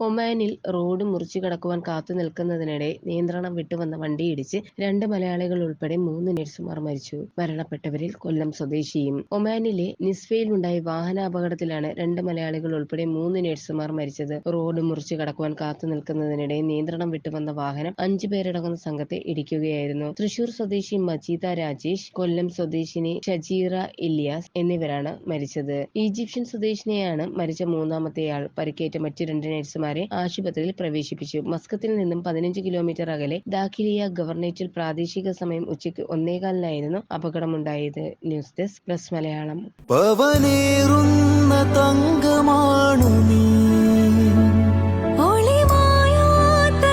ഒമാനിൽ റോഡ് മുറിച്ചു കടക്കുവാൻ കാത്തു നിൽക്കുന്നതിനിടെ നിയന്ത്രണം വിട്ടുവന്ന വണ്ടിയിടിച്ച് രണ്ട് മലയാളികൾ ഉൾപ്പെടെ മൂന്ന് നഴ്സുമാർ മരിച്ചു. മരണപ്പെട്ടവരിൽ കൊല്ലം സ്വദേശിയും. ഒമാനിലെ നിസ്ഫയിലുണ്ടായ വാഹനാപകടത്തിലാണ് രണ്ട് മലയാളികൾ ഉൾപ്പെടെ മൂന്ന് നഴ്സുമാർ മരിച്ചത്. റോഡ് മുറിച്ചു കടക്കുവാൻ കാത്തു നിൽക്കുന്നതിനിടെ നിയന്ത്രണം വിട്ടുവന്ന വാഹനം അഞ്ചു പേരടങ്ങുന്ന സംഘത്തെ ഇടിക്കുകയായിരുന്നു. തൃശൂർ സ്വദേശി മജീദ രാജേഷ്, കൊല്ലം സ്വദേശിനി ഷജീറ ഇല്യാസ് എന്നിവരാണ് മരിച്ചത്. ഈജിപ്ഷ്യൻ സ്വദേശിനിയാണ് മരിച്ച മൂന്നാമത്തെയാൾ. പരിക്കേറ്റ മറ്റു രണ്ട് നഴ്സുമാരെ ആശുപത്രിയിൽ പ്രവേശിപ്പിച്ചു. മസ്കത്തിൽ നിന്നും പതിനഞ്ച് കിലോമീറ്റർ അകലെ ദാഖിലിയ ഗവർണേറ്റിൽ പ്രാദേശിക സമയം ഉച്ചയ്ക്ക് ഒന്നേകാലിനായിരുന്നു അപകടമുണ്ടായത്. ന്യൂസ് ഡെസ്ക് പ്ലസ് മലയാളം പവനേറുന്ന തങ്കമാണു നീ ഒളിമായാത്ത